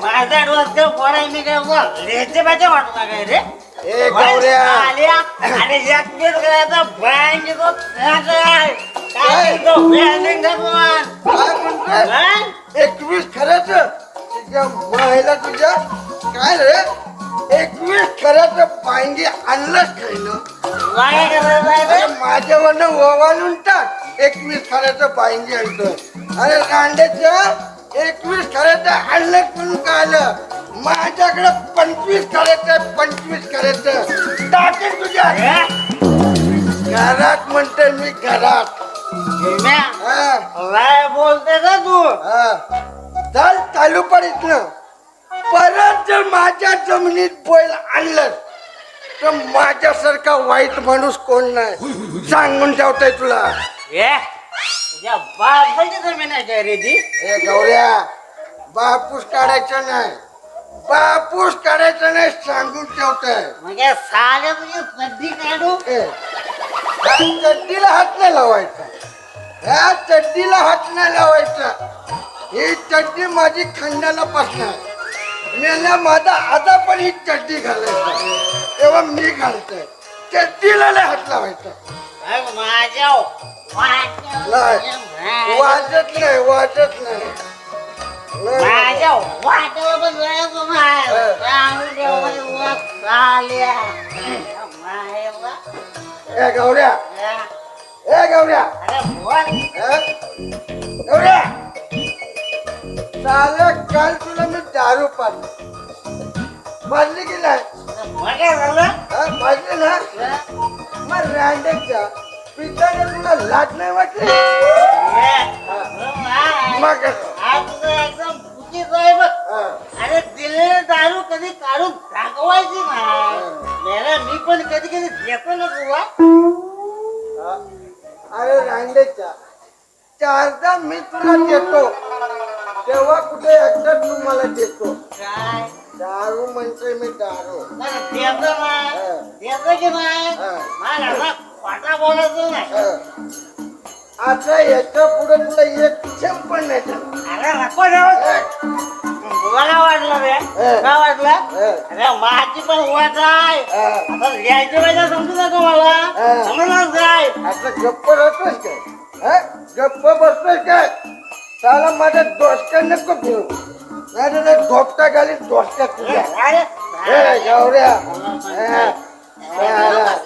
माझा डोसं पडाय मी काय वाटला काय रे आणि एकटीच करायचा बँक एकवीस खरंच तुझ्या महिला तुझ्या काय रे. एकवीस खरंच पायंगी आणलंच रे माझ्यावरनं ओवाळून एकवीस खऱ्याचं आणतोय अरे रांडेच्या एकवीस खऱ्याचं आणलं म्हणून कळलं माझ्याकडे पंचवीस खऱ्याचं पंचवीस खऱ्याचं टाकेन तुझ्या घरात म्हणते मी घरात. हा. काय बोलते का तू? हा. चल चालू पडीत ना परत जर माझ्या जमिनीत बैल आणलं तर माझ्यासारखा वाईट माणूस कोण नाही? सांगून ठेवताय तुला. ए तुझ्या बापाची जमीन आहे काय रे ती? हे गौऱ्या बापूस काढायचं नाही. बापूस काढायचं नाही सांगून ठेवताय. मग या साल्या तुझी काढू. ए, ह्या चड्डीला हात नाही लावायचा. ह्या चड्डीला हात नाही लावायचा. ही चड्डी माझी खंडाला पासणार मेल्या माझा आजा पण ही चड्डी घालायचा. तेव्हा मी घालतोय. चड्डीला नाही हात लावायचा. नाही. वाजत नाही वाजत नाही. ए गौऱ्या. ए गौऱ्या? गौऱ्या. चाले काल तुला मी दारू पाजली पाजली की नाही? पाजली ना? मग रांडेच्या पिताने तुला लाज नाही वाटली? मग आज एकदम चुकीचं आहे बघ. अरे दिलेली दारू कधी काढून दाखवायची मेला मी पण कधी कधी ना तुला अरे रांडेच्या चारदा मी तुला देतो. तेव्हा कुठे एकदा तू मला देतो? काय? दारू म्हणतोय मी दारू. देतो ना. देतो की नाही बोलायचं. आता याच्यापुढे तुला एक पण नाही. अरे नको. मला वाटलं रे हा. काय वाटलं हा. अरे माझी पण वाट आहे हा. आता लिहायची पाहिजे समजू नका मला हा. काय आता गप्प राहतोय काय हा? गप्प बसतोय काय त्याला माझ्या डोसक्या नको घेऊ नाही तर तुझ्या अरे ए, गौऱ्या हा. 何?